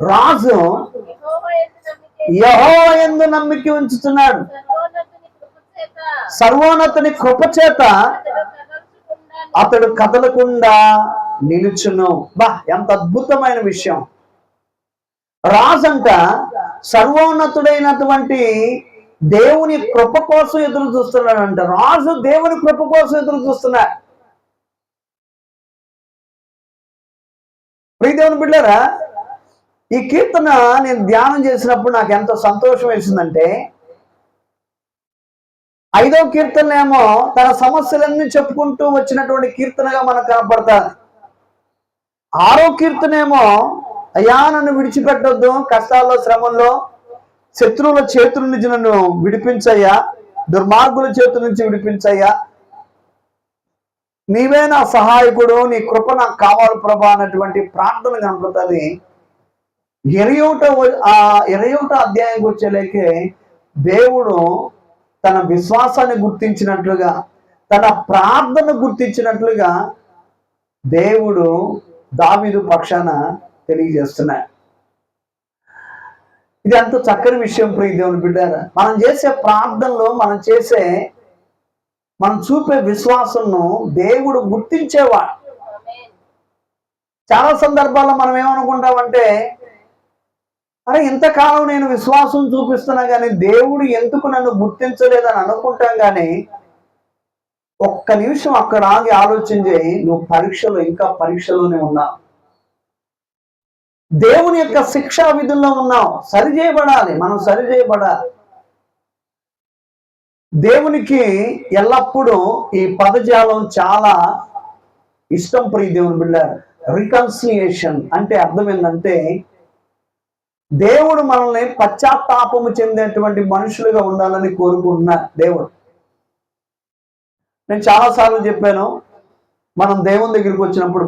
రాజు యహో ఎందు నమ్మిక ఉంచుతున్నాడు. సర్వోన్నతుని కృప చేత అతడు కదలకుండా నిలుచును. బా ఎంత అద్భుతమైన విషయం. రాజంట సర్వోన్నతుడైనటువంటి దేవుని కృప కోసం ఎదురు చూస్తున్నాడంట. రాజు దేవుని కృప కోసం ఎదురు చూస్తున్నాడు. ప్రీదేవుని బిడ్డారా ఈ కీర్తన నేను ధ్యానం చేసినప్పుడు నాకు ఎంతో సంతోషం వేసిందంటే ఐదో కీర్తనలేమో తన సమస్యలన్నీ చెప్పుకుంటూ వచ్చినటువంటి కీర్తనగా మనకు కనపడతాది. ఆరో కీర్తనేమో అయ్యా నన్ను విడిచిపెట్టొద్దు కష్టాల్లో శ్రమంలో శత్రువుల చేతుల నుంచి నన్ను విడిపించయ్యా దుర్మార్గుల చేతుల నుంచి విడిపించయ్యా. నీవే నా సహాయకుడు నీ కృప నాకు కావాలి ప్రభా అన్నటువంటి ప్రార్థన కనపడుతుంది. ఇరయోట ఆ ఇరవై ఒకటో అధ్యాయానికి వచ్చేలేకే దేవుడు తన విశ్వాసాన్ని గుర్తించినట్లుగా తన ప్రార్థన గుర్తించినట్లుగా దేవుడు దావిదు పక్షాన తెలియజేస్తున్నాడు. ఇది అంత చక్కని విషయం ప్రియ దేవుని బిడ్డారా. మనం చేసే ప్రార్థనలో మనం చేసే మనం చూపే విశ్వాసంను దేవుడు గుర్తించేవాడు. చాలా సందర్భాల్లో మనం ఏమనుకుంటామంటే అరే ఇంతకాలం నేను విశ్వాసం చూపిస్తున్నా కానీ దేవుడు ఎందుకు నన్ను గుర్తించలేదని అనుకుంటాం కానీ ఒక్క నిమిషం అక్కడ ఆగి ఆలోచన చేయి నువ్వు పరీక్షలో ఇంకా పరీక్షలోనే ఉన్నావు. దేవుని యొక్క శిక్షా విధుల్లో ఉన్నావు. సరి చేయబడాలి మనం సరి చేయబడాలి. దేవునికి ఎల్లప్పుడూ ఈ పదజాలం చాలా ఇష్టం ప్రియ దేవుని బిడ్డ రికన్సిలియేషన్ అంటే అర్థం ఏంటంటే దేవుడు మనల్ని పశ్చాత్తాపము చెందేటువంటి మనుషులుగా ఉండాలని కోరుకుంటున్నా దేవుడు. నేను చాలాసార్లు చెప్పాను మనం దేవుని దగ్గరికి వచ్చినప్పుడు